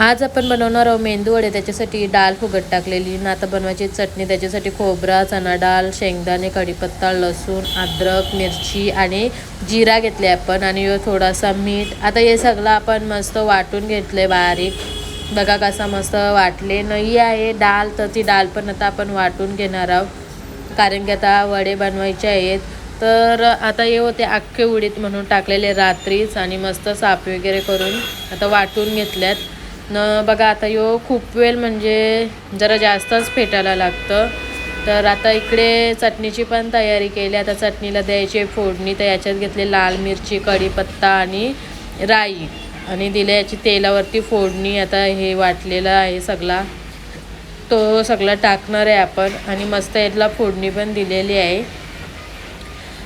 आज आपण बनवणार आहोत मेंदू वडे. त्याच्यासाठी डाळ फुगट टाकलेली. ना आता बनवायची चटणी. त्याच्यासाठी खोबरा चणा डाळ शेंगदाणे कढीपत्ता लसूण अद्रक मिरची आणि जिरा घेतले आपण. आणि थोडासा मीठ. आता हे सगळं आपण मस्त वाटून घेतले बारीक. बघा कसा मस्त वाटले. नाही आहे डाळ तर ती डाळ पण आता आपण वाटून घेणार आहोत. कारण की आता वडे बनवायचे आहेत. तर आता हे होते अख्खे उडीत म्हणून टाकलेले रात्रीच. आणि मस्त साफ वगैरे करून आता वाटून घेतल्यात. न बघा आता यो खूप वेळ म्हणजे जरा जास्तच फेटायला लागतं. तर आता इकडे चटणीची पण तयारी केली. आता चटणीला द्यायची फोडणी तर याच्यात घेतली लाल मिरची कढीपत्ता आणि राई. आणि दिले याची तेलावरती फोडणी. आता हे वाटलेलं आहे सगळा. तो सगळा टाकणार आहे आपण. आणि मस्त यातला फोडणी पण दिलेली आहे.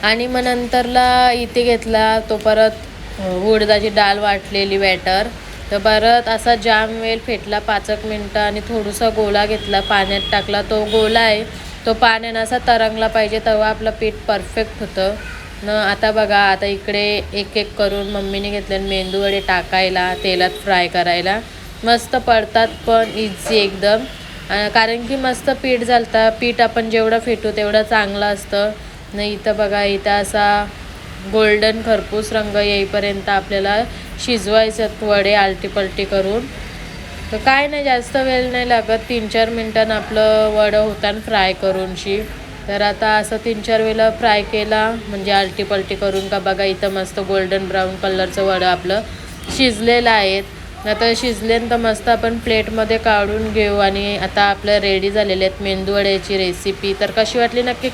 आणि मग नंतरला इथे घेतला तो परत उडदाची डाळ वाटलेली बॅटर तर परत असा जाम वेल फेटला पाच एक मिनटं आणि थोडासा गोळा घेतला पाण्यात टाकला. तो गोळा आहे तो पाण्यानं असा तरंगला पाहिजे तेव्हा आपलं पीठ परफेक्ट होतं. न आता बघा आता इकडे एक एक करून मम्मीने घेतले मेंदूवडे टाकायला तेलात फ्राय करायला. मस्त पडतात पण इझी एकदम. कारण की मस्त पीठ झालता पीठ आपण जेवढं फेटू तेवढं चांगलं असतं. न इथं बघा इथं असा गोल्डन खरपूस रंग येईपर्यंत आपल्याला शिजवायचं वडे आलटी पलटी करून. तर काय नाही जास्त वेळ नाही लागत. तीन चार मिनटानं आपलं वडं होताना फ्राय करूनशी. तर आता असं तीन चार वेळेला फ्राय केला म्हणजे आलटी पलटी करून का बघा इथं मस्त गोल्डन ब्राऊन कलरचं वडं आपलं शिजलेलं आहेत आता तर मस्त आपण प्लेटमध्ये काढून घेऊ आणि आता आपलं रेडी झालेले आहेत मेंदू वड्याची रेसिपी तर कशी वाटली नक्की?